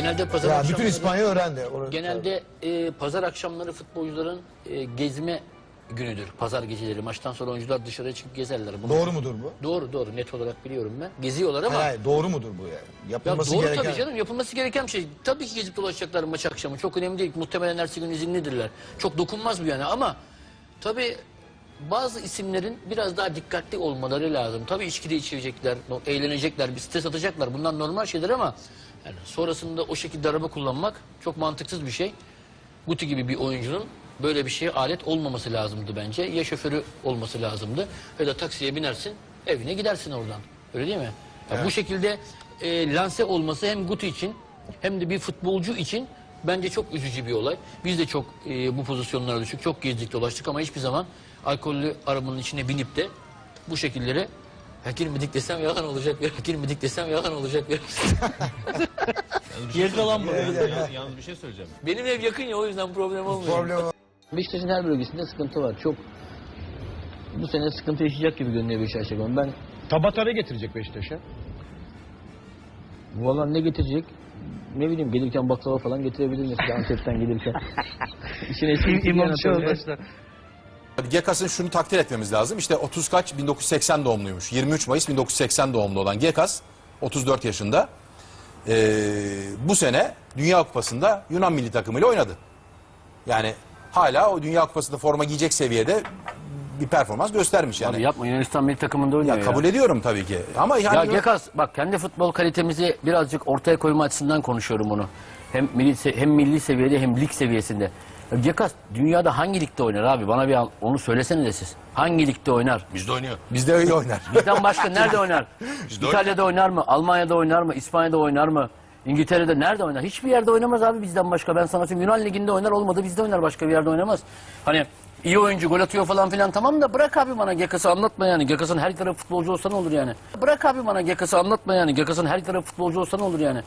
Genelde pazar Ya akşamları... bütün İspanya öğrendi. Orası- Genelde e, pazar akşamları futbolcuların e, gezme günüdür. Pazar geceleri. Maçtan sonra oyuncular dışarıya çıkıp gezerler. Bunu Doğru mudur bu? Doğru doğru net olarak biliyorum ben. Geziyorlar ama Hayır, doğru mudur bu yani? ya Yapılması doğru gereken... tabii canım yapılması gereken bir şey. Tabii ki gezip dolaşacaklar maç akşamı. Çok önemli değil. Muhtemelen ertesi gün izinlidirler. Çok dokunmaz bu yani ama tabii bazı isimlerin biraz daha dikkatli olmaları lazım. Tabii içki de içecekler, no- eğlenecekler, bir stres atacaklar. Bunlar normal şeyler ama yani sonrasında o şekilde araba kullanmak çok mantıksız bir şey. Guti gibi bir oyuncunun böyle bir şeye alet olmaması lazımdı bence. Ya şoförü olması lazımdı ya da taksiye binersin evine gidersin oradan. Öyle değil mi? Ya Bu şekilde e, lanse olması hem Guti için hem de bir futbolcu için bence çok üzücü bir olay. Biz de çok e, bu pozisyonlara düştük. Çok gezdik dolaştık ama hiçbir zaman alkollü arabanın içine binip de bu şekillere ya girmedik desem yalan olacak. Ya girmedik desem yalan olacak. Yakalan bu. Yalnız, yalnız bir şey söyleyeceğim. Benim ev yakın ya o yüzden problem olmuyor. Problem o. Beşiktaş'ın her bölgesinde sıkıntı var. Çok bu sene sıkıntı yaşayacak gibi görünüyor Beşiktaş takımı. Ben Tabatara getirecek Beşiktaş'a. valla ne getirecek? Ne bileyim gelirken baklava falan getirebilir mesela Antep'ten gelirken. İşin esprisi bir yana tabii. Gekas'ın şunu takdir etmemiz lazım. İşte 30 kaç 1980 doğumluymuş. 23 Mayıs 1980 doğumlu olan Gekas 34 yaşında. Ee, bu sene Dünya Kupası'nda Yunan milli takımıyla oynadı. Yani hala o Dünya Kupası'nda forma giyecek seviyede bir performans göstermiş yani. Abi yapma Yunanistan milli takımında oynuyor ya ya. kabul ediyorum tabii ki. Ama yani Ya Gekas bak kendi futbol kalitemizi birazcık ortaya koyma açısından konuşuyorum bunu. Hem milli, hem milli seviyede hem lig seviyesinde. Ya Gekas dünyada hangi ligde oynar abi? Bana bir an- onu söylesene de siz. Hangi ligde oynar? bizde oynuyor. Bizde öyle oynar. Bizden başka nerede oynar? İtalya'da oynar mı? Almanya'da oynar mı? İspanya'da oynar mı? İngiltere'de nerede oynar? Hiçbir yerde oynamaz abi bizden başka. Ben sana söyleyeyim Yunan Ligi'nde oynar olmadı bizde oynar başka bir yerde oynamaz. Hani iyi oyuncu gol atıyor falan filan tamam da bırak abi bana Gekas'ı anlatma yani. Gekas'ın her tarafı futbolcu olsa ne olur yani. Bırak abi bana Gekas'ı anlatma yani. Gekas'ın her tarafı futbolcu olsa ne olur yani.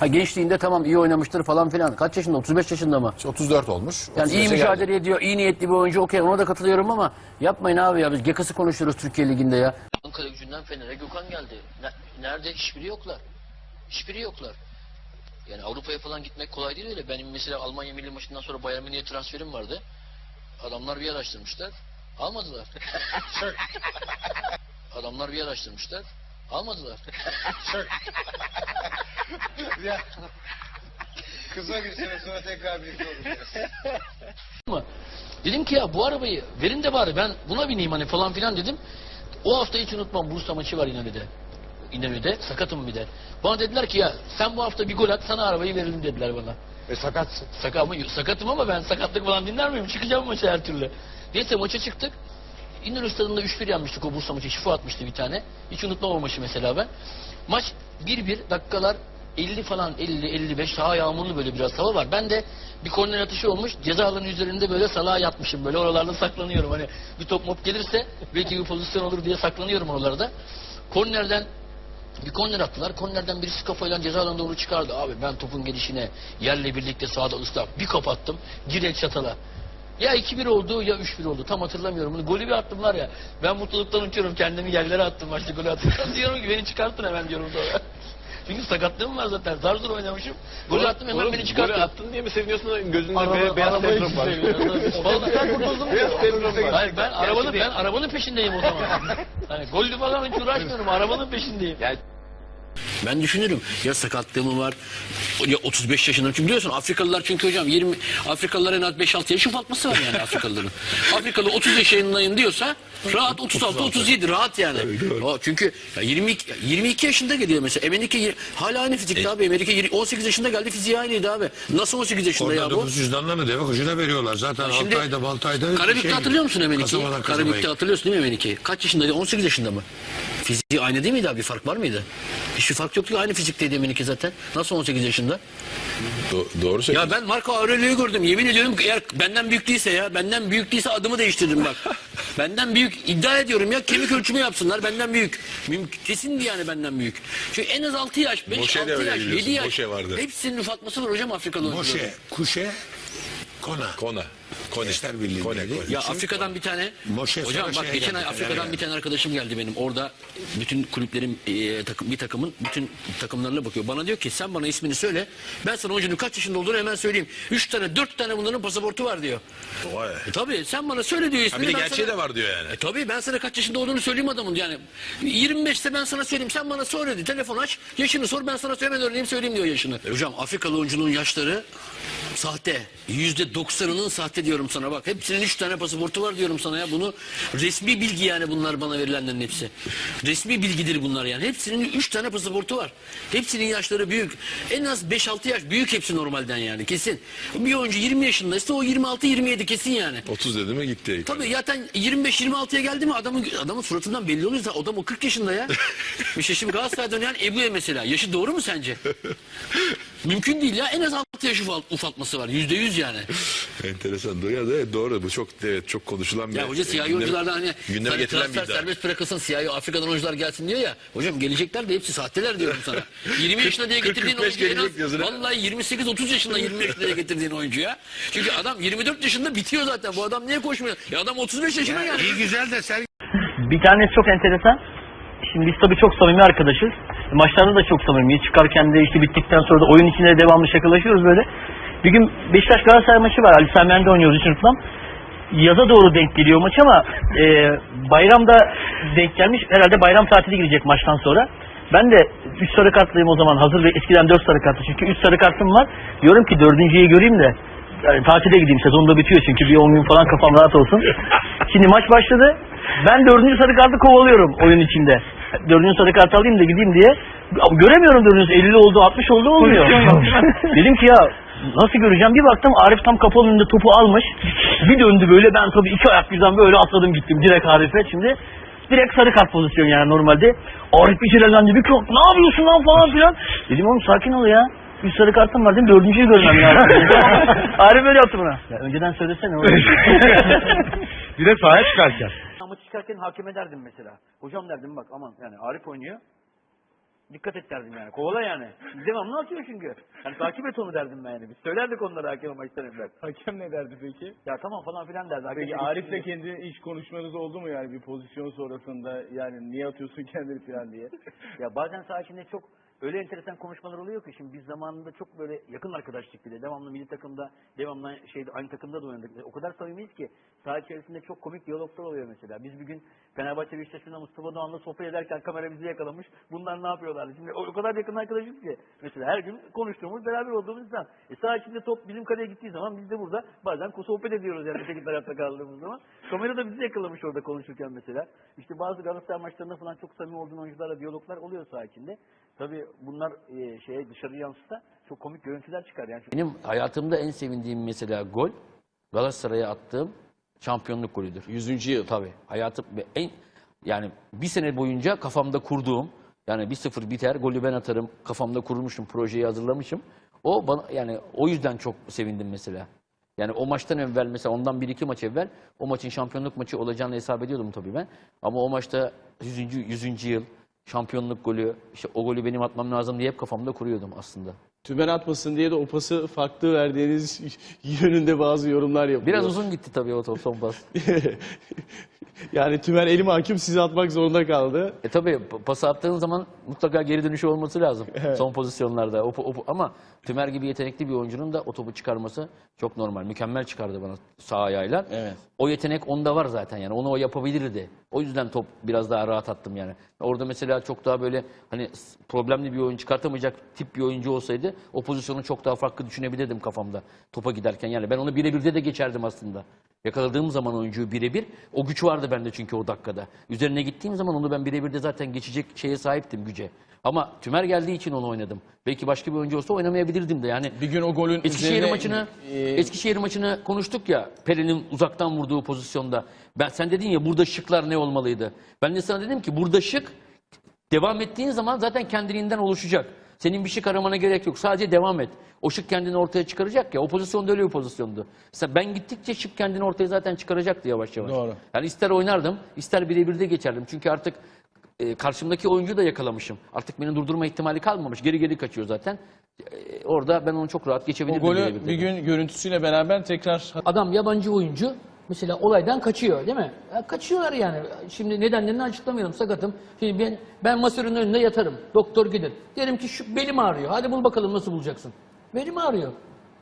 Ha gençliğinde tamam iyi oynamıştır falan filan. Kaç yaşında? 35 yaşında mı? 34 olmuş. Yani iyi 35'e geldi. mücadele ediyor, iyi niyetli bir oyuncu okey ona da katılıyorum ama yapmayın abi ya biz Gekas'ı konuşuyoruz Türkiye Ligi'nde ya. Ankara gücünden Fener'e Gökhan geldi. Ne- nerede? Hiçbiri yoklar. Hiçbiri yoklar. Yani Avrupa'ya falan gitmek kolay değil öyle. Benim mesela Almanya milli maçından sonra Bayern Münih'e transferim vardı. Adamlar bir araştırmışlar. Almadılar. Adamlar bir araştırmışlar. Almadılar. Kısa bir süre sonra tekrar birlikte olacağız. Ama dedim ki ya bu arabayı verin de bari ben buna bineyim hani falan filan dedim. O hafta hiç unutmam Bursa maçı var İnönü'de. İnönü'de sakatım bir de. Bana dediler ki ya sen bu hafta bir gol at sana arabayı verelim dediler bana. E sakatsın. Sakatım, sakatım ama ben sakatlık falan dinler miyim? Çıkacağım maça her türlü. Neyse maça çıktık. İnönü stadında 3-1 yenmiştik o Bursa maçı. Şifo atmıştı bir tane. Hiç unutmam o maçı mesela ben. Maç 1-1 dakikalar 50 falan 50-55 saha yağmurlu böyle biraz hava var. Ben de bir korner atışı olmuş ceza alanı üzerinde böyle salağa yatmışım böyle oralarda saklanıyorum. Hani bir top mop gelirse belki bir pozisyon olur diye saklanıyorum oralarda. Kornerden bir korner attılar. Kornerden birisi kafayla ceza alanına doğru çıkardı. Abi ben topun gelişine yerle birlikte sağda ıslak bir kapattım. Direkt çatala. Ya 2-1 oldu ya 3-1 oldu. Tam hatırlamıyorum. Bunu golü bir attım var ya. Ben mutluluktan uçuyorum. Kendimi yerlere attım maçta golü attım. diyorum ki beni çıkartın hemen diyorum sonra. Çünkü sakatlığım var zaten. Zar zor oynamışım. Golü attım hemen beni çıkartın. Golü attın diye mi seviniyorsun? Gözünde Araba- be- beyaz teflon var. ben kurtuldum. Beyaz teflon var. Hayır ben arabanın ben arabanın peşindeyim o zaman. hani gollü falan hiç uğraşmıyorum. Arabanın peşindeyim. Yani Ben düşünürüm ya sakatlığım var ya 35 yaşında. Çünkü biliyorsun Afrikalılar çünkü hocam 20 Afrikalılar en az 5-6 yaş ufaltması var yani Afrikalıların. Afrikalı 30 yaşındayım diyorsa rahat 36 37 rahat yani. O çünkü ya 22 22 yaşında geliyor mesela. Yir- hala aynı fizikte abi. Emenike yir- 18 yaşında geldi fiziği aynıydı abi. Nasıl 18 yaşında ya bu? cüzdanla mı deve kuşuna veriyorlar. Zaten Şimdi Altay'da Baltay'da Karabük'te hatırlıyor musun Emenike'yi? Karabük'te hatırlıyorsun değil mi Emenike'yi? Kaç yaşındaydı? 18 yaşında mı? Fiziği aynı değil miydi abi? Fark var mıydı? Hiçbir fark yoktu. Aynı fizikteydi Emenike zaten. Nasıl 18 yaşında? doğru Ya ben Marco Aurelio'yu gördüm. Yemin ediyorum ki eğer benden büyük değilse ya. Benden büyük değilse adımı değiştirdim bak. benden büyük iddia ediyorum ya. Kemik ölçümü yapsınlar. Benden büyük. Mümkün, kesindi yani benden büyük. Çünkü en az 6 yaş, 5, Moşe de 6 öyle yaş, biliyorsun. 7 yaş. Moşe vardı. Hepsinin ufaltması var hocam Afrikalı oyuncuların. Moşe, Kuşe, Kona. Kona. Gençler Birliği'ndeydi. Ya Afrika'dan bir tane Moşe hocam bak geçen ay Afrika'dan bir tane arkadaşım geldi benim. Orada bütün kulüplerin e, takım bir takımın bütün takımlarına bakıyor. Bana diyor ki sen bana ismini söyle. Ben sana oyuncunun kaç yaşında olduğunu hemen söyleyeyim. Üç tane dört tane bunların pasaportu var diyor. Vay. E, tabii sen bana söyle diyor Ha, ismini. bir de gerçeği sana- de var diyor yani. E tabii ben sana kaç yaşında olduğunu söyleyeyim adamın yani. 25'te ben sana söyleyeyim sen bana söyle diyor. Telefon aç yaşını sor ben sana söylemeden öğreneyim söyleyeyim diyor yaşını. E hocam Afrikalı oyunculuğun yaşları sahte. Yüzde doksanının sahte diyorum sana bak. Hepsinin üç tane pasaportu var diyorum sana ya. Bunu resmi bilgi yani bunlar bana verilenlerin hepsi. Resmi bilgidir bunlar yani. Hepsinin üç tane pasaportu var. Hepsinin yaşları büyük. En az 5-6 yaş büyük hepsi normalden yani kesin. Bir oyuncu 20 yaşındaysa o 26-27 kesin yani. 30 dedi mi gitti. Tabii zaten 25-26'ya geldi mi adamın adamın suratından belli oluyor. Zaten Adam o 40 yaşında ya. işte şimdi Galatasaray'da oynayan Ebu'ya mesela. Yaşı doğru mu sence? Mümkün değil ya. En az 6 yaş ufalt- ufaltması var. %100 yani. Enteresan. Ya da doğru bu çok evet çok konuşulan bir Ya hoca siyahi gündeme- oyunculardan hani gündeme hani getirilen bir transfer iddia. serbest bırakılsın siyahi Afrika'dan oyuncular gelsin diyor ya. Hocam gelecekler de hepsi sahteler diyorum sana. 20 yaşında diye 40, getirdiğin 45 oyuncu en az vallahi 28-30 yaşında 20 yaşında diye getirdiğin oyuncu ya. Çünkü adam 24 yaşında bitiyor zaten. Bu adam niye koşmuyor? Ya adam 35 yaşına geldi. İyi güzel de sen Bir tanesi çok enteresan. Şimdi biz tabii çok samimi arkadaşız. Maçlarda da çok samimiyiz. Çıkarken de işte bittikten sonra da oyun içinde devamlı şakalaşıyoruz böyle. Bir gün Beşiktaş Galatasaray maçı var. Ali Sami Yen'de oynuyoruz için falan. Yaza doğru denk geliyor maç ama e, bayramda denk gelmiş. Herhalde bayram tatili girecek maçtan sonra. Ben de 3 sarı kartlıyım o zaman hazır ve eskiden 4 sarı kartlı. Çünkü 3 sarı kartım var. Diyorum ki dördüncüyü göreyim de yani tatile gideyim. Sezon da bitiyor çünkü bir 10 gün falan kafam rahat olsun. Şimdi maç başladı. Ben dördüncü sarı kartı kovalıyorum oyun içinde. Dördüncü sarı kartı alayım da gideyim diye. Göremiyorum dördüncü 50 oldu 60 oldu olmuyor. Dedim ki ya nasıl göreceğim bir baktım Arif tam kapının önünde topu almış. Bir döndü böyle ben tabii iki ayak birden böyle atladım gittim direkt Arif'e şimdi. Direkt sarı kart pozisyon yani normalde. Arif bir çilelendi bir kalk ne yapıyorsun lan falan filan. Dedim oğlum sakin ol ya. Bir sarı kartım var dedim dördüncüyü görmem lazım. Arif öyle yaptı bana. Ya önceden söylesene. Bir de sahaya çıkarken. Ama çıkarken hakeme derdim mesela. Hocam derdim bak aman yani Arif oynuyor. Dikkat et derdim yani. Kovala yani. Devamlı atıyor çünkü. Yani takip et onu derdim ben yani. Biz söylerdik onlara hakeme maçtan evvel. Hakem ne derdi peki? Ya tamam falan filan derdi. Hakem Peki Arif'le kendi iş konuşmanız oldu mu yani bir pozisyon sonrasında yani niye atıyorsun kendini falan diye? Ya bazen saha içinde çok öyle enteresan konuşmalar oluyor ki şimdi biz zamanında çok böyle yakın arkadaşlık bir de devamlı milli takımda devamlı şeyde aynı takımda da oynadık. O kadar samimiyiz ki saha içerisinde çok komik diyaloglar oluyor mesela. Biz bir gün Fenerbahçe Beşiktaş'ında Mustafa Doğan'la sohbet ederken kamera bizi yakalamış. Bunlar ne yapıyorlardı? Şimdi o kadar yakın arkadaşız ki mesela her gün konuştuğumuz beraber olduğumuz insan. E saha içinde top bizim kaleye gittiği zaman biz de burada bazen sohbet ediyoruz yani öteki tarafta kaldığımız zaman. Kamera da bizi yakalamış orada konuşurken mesela. İşte bazı Galatasaray maçlarında falan çok samimi olduğun oyuncularla diyaloglar oluyor saha içinde. Tabii bunlar e, şeye dışarı yansısa çok komik görüntüler çıkar yani. Benim hayatımda en sevindiğim mesela gol Galatasaray'a attığım şampiyonluk golüdür. 100. yıl tabii. Hayatım en yani bir sene boyunca kafamda kurduğum yani 1-0 biter golü ben atarım kafamda kurmuşum projeyi hazırlamışım. O bana yani o yüzden çok sevindim mesela. Yani o maçtan evvel mesela ondan bir iki maç evvel o maçın şampiyonluk maçı olacağını hesap ediyordum tabii ben. Ama o maçta 100. 100. yıl şampiyonluk golü işte o golü benim atmam lazım diye hep kafamda kuruyordum aslında. Tümen atmasın diye de o pası farklı verdiğiniz yönünde bazı yorumlar yapılıyor. Biraz uzun gitti tabii o top son pas. yani Tümen elim hakim size atmak zorunda kaldı. E tabii pası attığın zaman mutlaka geri dönüşü olması lazım. Son pozisyonlarda. O, o- ama Tümer gibi yetenekli bir oyuncunun da o topu çıkarması çok normal. Mükemmel çıkardı bana sağ ayağıyla. Evet. O yetenek onda var zaten yani. Onu o yapabilirdi. O yüzden top biraz daha rahat attım yani. Orada mesela çok daha böyle hani problemli bir oyun çıkartamayacak tip bir oyuncu olsaydı o pozisyonu çok daha farklı düşünebilirdim kafamda topa giderken. Yani ben onu birebirde de geçerdim aslında. Yakaladığım zaman oyuncuyu birebir o güç vardı bende çünkü o dakikada. Üzerine gittiğim zaman onu ben birebir de zaten geçecek şeye sahiptim güce. Ama Tümer geldiği için onu oynadım. Belki başka bir oyuncu olsa oynamayabilirdim de. Yani Bir gün o golün Eskişehir üzerine- maçını e, Eskişehir maçını konuştuk ya. Pelin'in uzaktan vurduğu pozisyonda. Ben sen dedin ya burada şıklar ne olmalıydı? Ben de sana dedim ki burada şık devam ettiğin zaman zaten kendiliğinden oluşacak. Senin bir şık aramana gerek yok. Sadece devam et. O şık kendini ortaya çıkaracak ya. O pozisyonda öyle bir pozisyondu. Mesela ben gittikçe şık kendini ortaya zaten çıkaracaktı yavaş yavaş. Doğru. Yani ister oynardım, ister birebir de geçerdim. Çünkü artık e, karşımdaki oyuncuyu da yakalamışım. Artık beni durdurma ihtimali kalmamış. Geri geri kaçıyor zaten. E, orada ben onu çok rahat O geçebilirdim. golü birebir bir gün görüntüsüyle beraber tekrar Adam yabancı oyuncu mesela olaydan kaçıyor değil mi? Ya kaçıyorlar yani. Şimdi nedenlerini açıklamayalım sakatım. Şimdi ben ben masörün önünde yatarım. Doktor gelir. Derim ki şu belim ağrıyor. Hadi bul bakalım nasıl bulacaksın. Belim ağrıyor.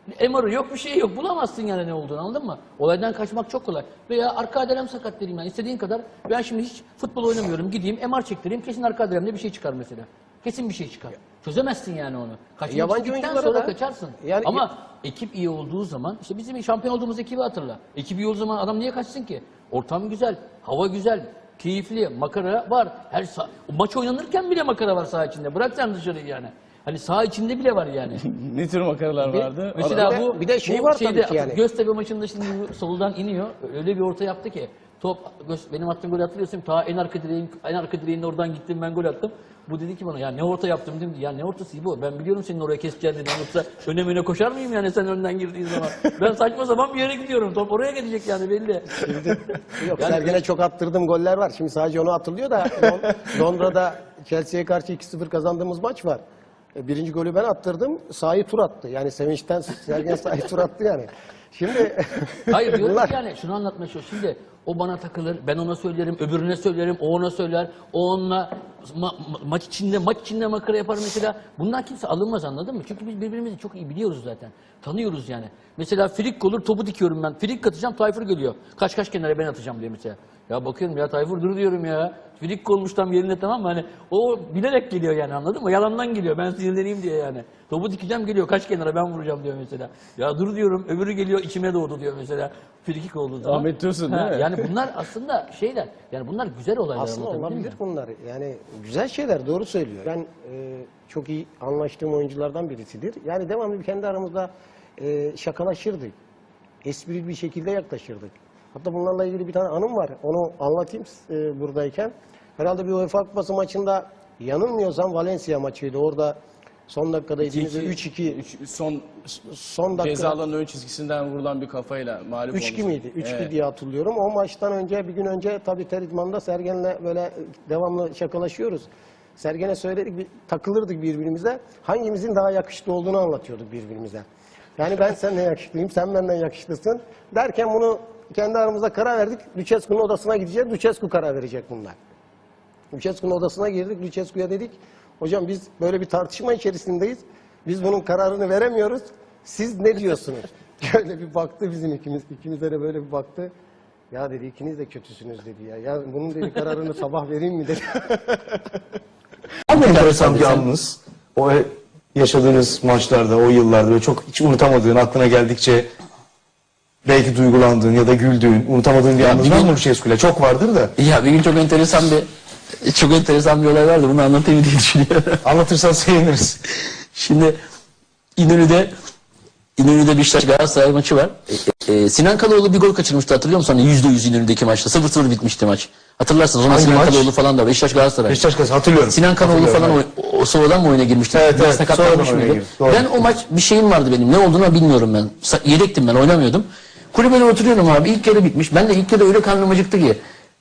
MR'ı yok bir şey yok. Bulamazsın yani ne olduğunu anladın mı? Olaydan kaçmak çok kolay. Veya arka adelem sakat dedim yani istediğin kadar. Ben şimdi hiç futbol oynamıyorum. Gideyim MR çektireyim. Kesin arka adelemde bir şey çıkar mesela. Kesin bir şey çıkar. Çözemezsin yani onu. Kaçmak Yabancı oyunculara sonra da- kaçarsın. Yani- Ama ekip iyi olduğu zaman işte bizim şampiyon olduğumuz ekibi hatırla. Ekip iyi olduğu zaman adam niye kaçsın ki? Ortam güzel, hava güzel, keyifli, makara var. Her sa- maç oynanırken bile makara var saha içinde. Bırak sen dışarıyı yani. Hani saha içinde bile var yani. ne tür makaralar vardı? Mesela Bir de- bu bir de şey bu var tabii ki yani. Göztepe maçında şimdi bu soldan iniyor. Öyle bir orta yaptı ki top benim attığım golü hatırlıyorsun. Ta en arka direğin en arka direğin oradan gittim ben gol attım. Bu dedi ki bana ya ne orta yaptım dedim. Ya ne ortası bu? Ben biliyorum senin oraya keseceğini dedim. Yoksa öne öne koşar mıyım yani sen önden girdiğin zaman? Ben saçma sapan bir yere gidiyorum. Top oraya gidecek yani belli. Yok Yani- Sergen'e çok attırdığım goller var. Şimdi sadece onu hatırlıyor da Lon- Londra'da Chelsea'ye karşı 2-0 kazandığımız maç var. E, Birinci golü ben attırdım. Sahayı tur attı. Yani sevinçten Sergen sahayı tur attı yani. Şimdi Hayır diyorum bunlar- yani şunu anlatmaya çalışıyorum. Şimdi o bana takılır, ben ona söylerim, öbürüne söylerim, o ona söyler, o onunla ma- ma- maç içinde maç içinde makara yapar mesela. Bundan kimse alınmaz anladın mı? Çünkü biz birbirimizi çok iyi biliyoruz zaten. Tanıyoruz yani. Mesela frik olur topu dikiyorum ben. Frik atacağım Tayfur geliyor. Kaç kaç kenara ben atacağım diye mesela. Ya bakıyorum ya Tayfur dur diyorum ya. Frik olmuş tam yerinde tamam mı? Hani o bilerek geliyor yani anladın mı? Yalandan geliyor. Ben sinirleneyim diye yani. Topu dikeceğim geliyor. Kaç kenara ben vuracağım diyor mesela. Ya dur diyorum. Öbürü geliyor içime doğdu diyor mesela. Frikik olduğu zaman. Ahmet Dursun değil Ha, mi? Yani bunlar aslında şeyler. Yani bunlar güzel olaylar. Aslında olabilir mi? bunlar. Yani güzel şeyler doğru söylüyor. Ben e, çok iyi anlaştığım oyunculardan birisidir. Yani devamlı kendi aramızda e, şakalaşırdık. Esprili bir şekilde yaklaşırdık. Hatta bunlarla ilgili bir tane anım var. Onu anlatayım e, buradayken. Herhalde bir UEFA Kupası maçında yanılmıyorsam Valencia maçıydı. Orada son dakikada izninizle 3-2 Üç- son son dakika ceza alanının ön çizgisinden vurulan bir kafayla mağlup 3-2 olmuştu. miydi? 3-2 Evet. diye hatırlıyorum. O maçtan önce bir gün önce tabii Teridman'da Sergen'le böyle devamlı şakalaşıyoruz. Sergen'e söyledik, bir, takılırdık birbirimize. Hangimizin daha yakışıklı olduğunu anlatıyorduk birbirimize. Yani ben senden yakışıklıyım, sen benden yakışıklısın. Derken bunu kendi aramızda karar verdik. Lucescu'nun odasına gideceğiz. Lucescu karar verecek bunlar. Lucescu'nun odasına girdik. Lucescu'ya dedik. Hocam biz böyle bir tartışma içerisindeyiz. Biz bunun kararını veremiyoruz. Siz ne diyorsunuz? Şöyle bir baktı bizim ikimiz. ikimize de böyle bir baktı. Ya dedi ikiniz de kötüsünüz dedi ya. Ya bunun dedi kararını sabah vereyim mi dedi. Çok enteresan anınız. O yaşadığınız maçlarda, o yıllarda böyle çok hiç unutamadığın, aklına geldikçe belki duygulandığın ya da güldüğün, unutamadığın bir anınız var mı Lucescu'yla? Çok vardır da. Ya bir gün çok enteresan bir çok enteresan bir olay vardı. Bunu anlatayım diye düşünüyorum. Anlatırsan seviniriz. Şimdi İnönü'de İnönü'de Beşiktaş Galatasaray maçı var. E, e, Sinan Kaloğlu bir gol kaçırmıştı hatırlıyor musun? Hani yüzde yüz İnönü'deki maçta. 0-0 bitmişti maç. Hatırlarsınız. O zaman Hangi Sinan maç? Kaloğlu falan da Beşiktaş Galatasaray. Beşiktaş Kalesi hatırlıyorum. Sinan Kanoğlu Hatırlıyorum, falan evet. o, o sonradan mı oyuna girmişti? Evet, Biraz evet, sakatlanmış sonradan oyuna mıydı? girdi, doğru. Ben o maç bir şeyim vardı benim. Ne olduğunu bilmiyorum ben. Sa- Yedektim ben oynamıyordum. Kulübede oturuyorum abi. İlk yarı bitmiş. Ben de ilk yarı öyle karnım acıktı ki.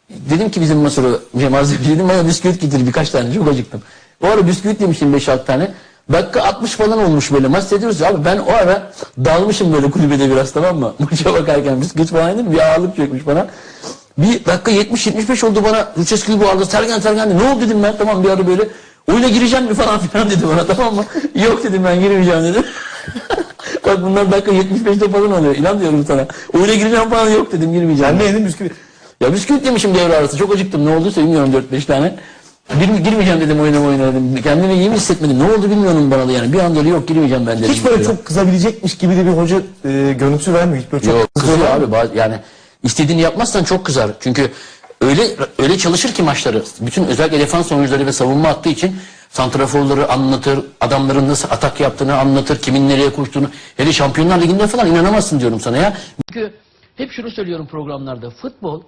Dedim ki bizim masörü Cemaze dedim bana bisküvit getir birkaç tane çok acıktım. O ara bisküvit yemişim 5-6 tane. Dakika 60 falan olmuş böyle maç seyrediyoruz abi ben o ara dalmışım böyle kulübede biraz tamam mı? Maça bakarken bisküvit falan yedim bir ağırlık çökmüş bana. Bir dakika 70-75 oldu bana Lucescu'yu bu arada Sergen Sergen dedi. Ne oldu dedim ben tamam bir ara böyle oyuna gireceğim mi falan filan dedi bana tamam mı? Yok dedim ben girmeyeceğim dedim. Bak bunlar dakika 75'te falan oluyor. İnan diyorum sana. Oyuna gireceğim falan yok dedim girmeyeceğim. Ben ne yedim bisküvi? Ya bisküvit yemişim devre arası. Çok acıktım. Ne olduysa bilmiyorum 4-5 tane. Gir, girmeyeceğim dedim oyuna oyuna dedim. Kendimi iyi mi hissetmedim. Ne oldu bilmiyorum bana da yani. Bir anda öyle yok girmeyeceğim ben dedim. Hiç böyle çok kızabilecekmiş gibi de bir hoca e, görüntüsü vermiyor. Hiç böyle çok Yok kızıyor kızıyor abi. Bazı- Yani istediğini yapmazsan çok kızar. Çünkü öyle öyle çalışır ki maçları. Bütün özellikle defans oyuncuları ve savunma attığı için santraforları anlatır, adamların nasıl atak yaptığını anlatır, kimin nereye koştuğunu. Hele Şampiyonlar Ligi'nde falan inanamazsın diyorum sana ya. Çünkü hep şunu söylüyorum programlarda. Futbol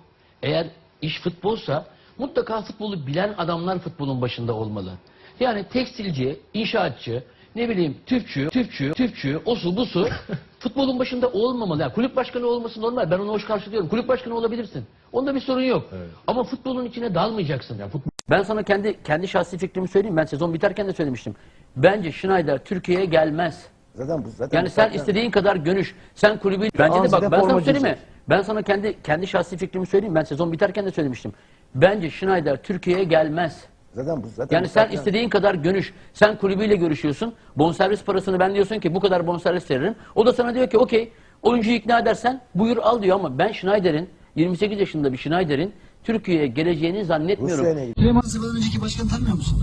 eğer iş futbolsa mutlaka futbolu bilen adamlar futbolun başında olmalı. Yani tekstilci, inşaatçı, ne bileyim tüpçü, tüpçü, tüpçü, osu busu futbolun başında olmamalı. Yani kulüp başkanı olması normal. Ben onu hoş karşılıyorum. Kulüp başkanı olabilirsin. Onda bir sorun yok. Ama futbolun içine dalmayacaksın. Ben sana kendi kendi şahsi fikrimi söyleyeyim. Ben sezon biterken de söylemiştim. Bence Schneider Türkiye'ye gelmez. Zaten bu zaten Yani bu sen zaten- istediğin kadar görüş. Sen kulübü bence de bak ben sana söyleyeyim mi? Ben sana kendi kendi şahsi fikrimi söyleyeyim. Ben sezon biterken de söylemiştim. Bence Schneider Türkiye'ye gelmez. Zaten bu zaten Yani bu sen zaten- istediğin kadar görüş. Sen kulübüyle görüşüyorsun. Bonservis parasını ben diyorsun ki bu kadar bonservis veririm. O da sana diyor ki okey oyuncuyu ikna edersen buyur al diyor ama ben Schneider'in 28 yaşında bir Schneider'in Türkiye'ye geleceğini zannetmiyorum. Ne? Süleyman Sefa'dan önceki başkanı tanımıyor musun?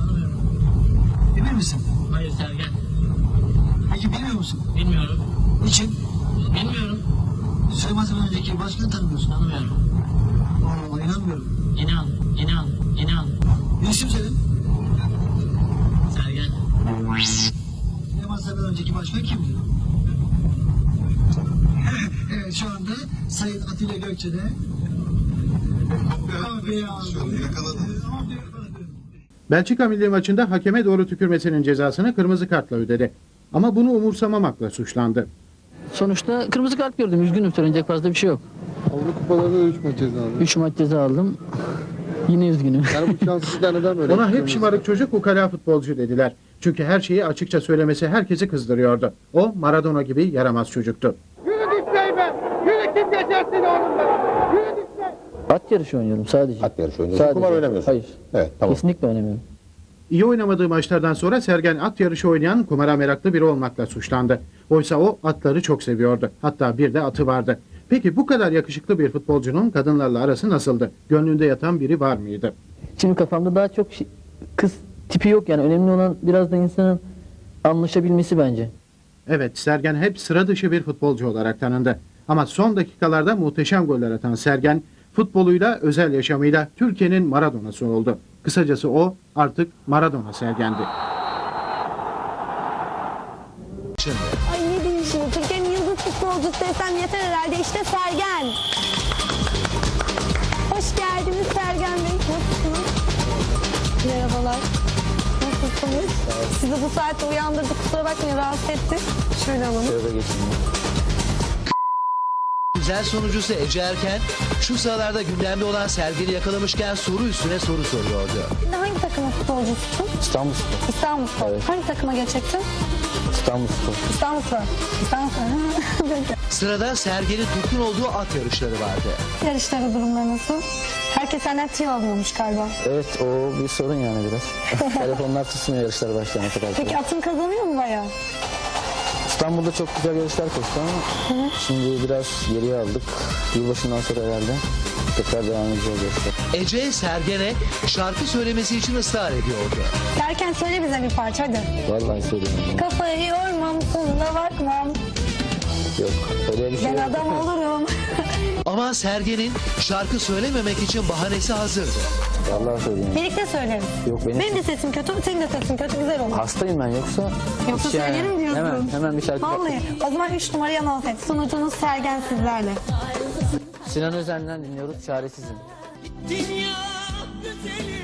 Emin misin? Hayır Sergen. Peki bilmiyor musun? Bilmiyorum. Niçin? Bilmiyorum. Süleyman Sefa'dan önceki başkanı tanımıyorsun. Tanımıyorum. Allah inanmıyorum. İnan. inan, inan. İsim senin? Sergen. Süleyman Sefa'dan önceki başkan kimdi? evet şu anda Sayın Atilla Gökçe'de Abi aldı. Yakaladı. Abi yakaladı. Belçika milli maçında hakeme doğru tükürmesinin cezasını kırmızı kartla ödedi. Ama bunu umursamamakla suçlandı. Sonuçta kırmızı kart gördüm. Üzgünüm söylenecek fazla bir şey yok. Avrupa Kupalarda 3 maç ceza aldı. 3 maç ceza aldım. Yine üzgünüm. Yani bu şanssızlıklar neden böyle? Ona hep şımarık çocuk ukala futbolcu dediler. Çünkü her şeyi açıkça söylemesi herkesi kızdırıyordu. O Maradona gibi yaramaz çocuktu. At yarışı oynuyorum sadece. At yarışı oynuyorsun. Sadece. Kumar oynamıyorsun. Hayır. Evet tamam. Kesinlikle oynamıyorum. İyi oynamadığı maçlardan sonra Sergen at yarışı oynayan kumara meraklı biri olmakla suçlandı. Oysa o atları çok seviyordu. Hatta bir de atı vardı. Peki bu kadar yakışıklı bir futbolcunun kadınlarla arası nasıldı? Gönlünde yatan biri var mıydı? Şimdi kafamda daha çok şey- kız tipi yok yani. Önemli olan biraz da insanın anlaşabilmesi bence. Evet, Sergen hep sıra dışı bir futbolcu olarak tanındı. Ama son dakikalarda muhteşem goller atan Sergen, futboluyla, özel yaşamıyla Türkiye'nin Maradona'sı oldu. Kısacası o artık Maradona Sergen'di. Ay ne diyeyim şimdi Türkiye'nin yıldız futbolcusu desem yeter herhalde işte Sergen. Hoş geldiniz Sergen Bey. Nasılsınız? Merhabalar. Nasılsınız? Sizi bu saatte uyandırdık kusura bakmayın rahatsız ettik. Şöyle alalım. Güzel sonucusu Ece Erken şu sıralarda gündemde olan Sergen'i yakalamışken soru üstüne soru soruyordu. Şimdi hangi takımın futbolcususun? İstanbul Spor. İstanbul Spor. Hangi takıma geçecektin? İstanbul Spor. İstanbul Spor. İstanbul Spor. Sırada Sergen'in tutkun olduğu at yarışları vardı. Yarışları durumları nasıl? Herkes senden tüyo alıyormuş galiba. Evet o bir sorun yani biraz. Telefonlar tutmuyor yarışlar başlayana kadar. Peki atın kazanıyor mu bayağı? İstanbul'da çok güzel yarışlar koştu ama şimdi biraz geriye aldık. Yılbaşından sonra herhalde tekrar devam edeceğiz yarışlar. Ece Sergen'e şarkı söylemesi için ısrar ediyordu. Derken söyle bize bir parça hadi. Vallahi söylüyorum. ya. Kafayı yormam sonuna bakmam. Yok öyle bir şey Ben yok. adam olurum. Ama Sergen'in şarkı söylememek için bahanesi hazırdı. Vallahi söyleyeyim. Birlikte söyleriz. Yok benim Benim de sesim kötü, senin de sesin kötü, güzel olur. hastayım ben yoksa. Yoksa hiç yani- söylerim diyorsun. Hemen, hemen bir şarkı Vallahi. O zaman 3 numarayı anons et. Sunucunuz Sergen sizlerle. Sinan Özen'den dinliyoruz Çaresizim. Dünya güzelim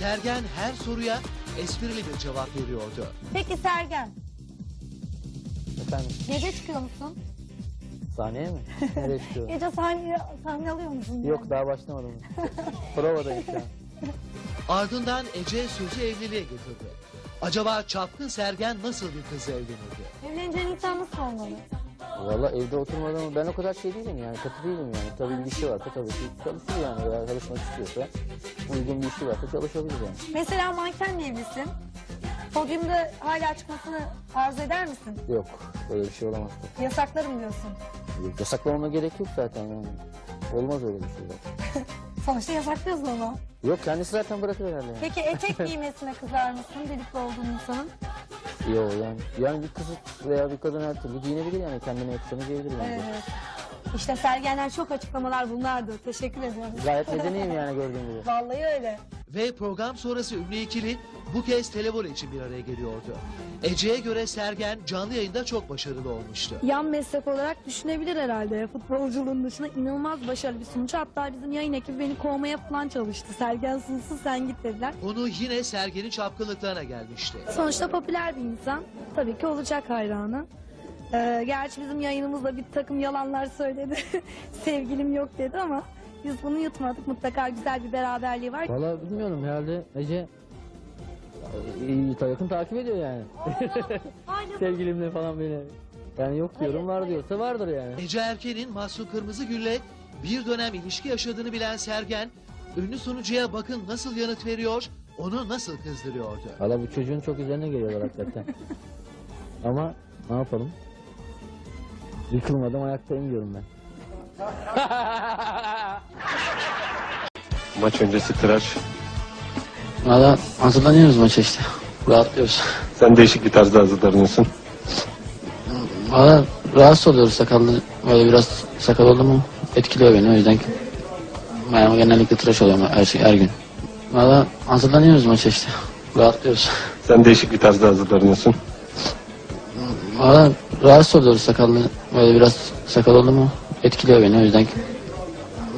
Sergen her soruya esprili bir cevap veriyordu. Peki Sergen, Efendim gece çıkıyor musun? sahneye mi? Nereye çıkıyor? Gece sahne, sahne alıyor musun? Yok daha başlamadım. Provadayım şu an. Ardından Ece sözü evliliğe getirdi. Acaba çapkın Sergen nasıl bir kızla evlenirdi? Evleneceğin insan nasıl olmalı? Valla evde oturmadan ben o kadar şey değilim yani katı değilim yani. Tabii bir işi varsa tabii ki çalışır yani veya çalışmak istiyorsa uygun bir işi varsa çalışabilir yani. Mesela mankenle evlisin. Podyumda hala çıkmasını arzu eder misin? Yok öyle bir şey olamaz. Yasaklarım diyorsun. Yasaklamama gerek yok zaten yani. Olmaz öyle bir şey zaten. Sonuçta yasaklıyorsun onu. Yok kendisi zaten bırakır herhalde yani. Peki etek giymesine kızar mısın birlikte olduğun insanın? Yok yani. Yani bir kız veya bir kadın her türlü giyinebilir yani kendine yakışanı giyebilir bence. Evet. İşte Sergen'den çok açıklamalar bunlardı. Teşekkür ediyorum. Gayet medeniyim yani gördüğün gibi. Vallahi öyle. Ve program sonrası ünlü ikili bu kez televole için bir araya geliyordu. Ece'ye göre Sergen canlı yayında çok başarılı olmuştu. Yan meslek olarak düşünebilir herhalde. Futbolculuğun dışında inanılmaz başarılı bir sunucu. Hatta bizim yayın ekibi beni kovmaya falan çalıştı. Sergen sunsun sen git dediler. Konu yine Sergen'in çapkınlıklarına gelmişti. Sonuçta popüler bir insan. Tabii ki olacak hayranı. Ee, gerçi bizim yayınımızda bir takım yalanlar söyledi. Sevgilim yok dedi ama biz bunu yutmadık. Mutlaka güzel bir beraberliği var. Valla bilmiyorum herhalde Ece yakın takip ediyor yani. Sevgilimle falan beni. Yani yok diyorum var diyorsa vardır yani. Ece Erken'in Mahsun Kırmızıgül'le bir dönem ilişki yaşadığını bilen Sergen, ünlü sunucuya bakın nasıl yanıt veriyor, onu nasıl kızdırıyordu. Valla bu çocuğun çok üzerine geliyorlar hakikaten. Ama ne yapalım? Yıkılmadım ayaktayım diyorum ben. Maç öncesi tıraş. Valla hazırlanıyoruz maça işte. Rahatlıyoruz. Sen değişik bir tarzda hazırlanıyorsun. Valla rahatsız oluyoruz sakallı. Böyle biraz sakal oldu mu etkiliyor beni o yüzden. Ben genellikle tıraş oluyorum her, şey, her gün. Valla hazırlanıyoruz maça işte. Rahatlıyoruz. Sen değişik bir tarzda hazırlanıyorsun. Valla rahatsız oluyoruz sakallı. Böyle biraz sakal oldu mu etkiliyor beni o yüzden.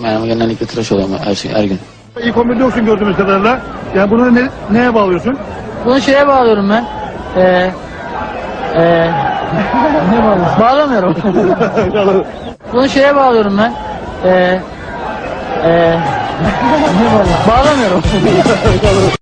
Ben genellikle tıraş oluyorum her, şey, her gün. İlk 11'de yoksun gördüğümüz kadarıyla. Yani bunu ne, neye bağlıyorsun? Bunu şeye bağlıyorum ben. Ee, ee, ne bağlıyorum? Bağlamıyorum. Bunu şeye bağlıyorum ben. Ee, ee, ne bağlıyorum? Bağlamıyorum.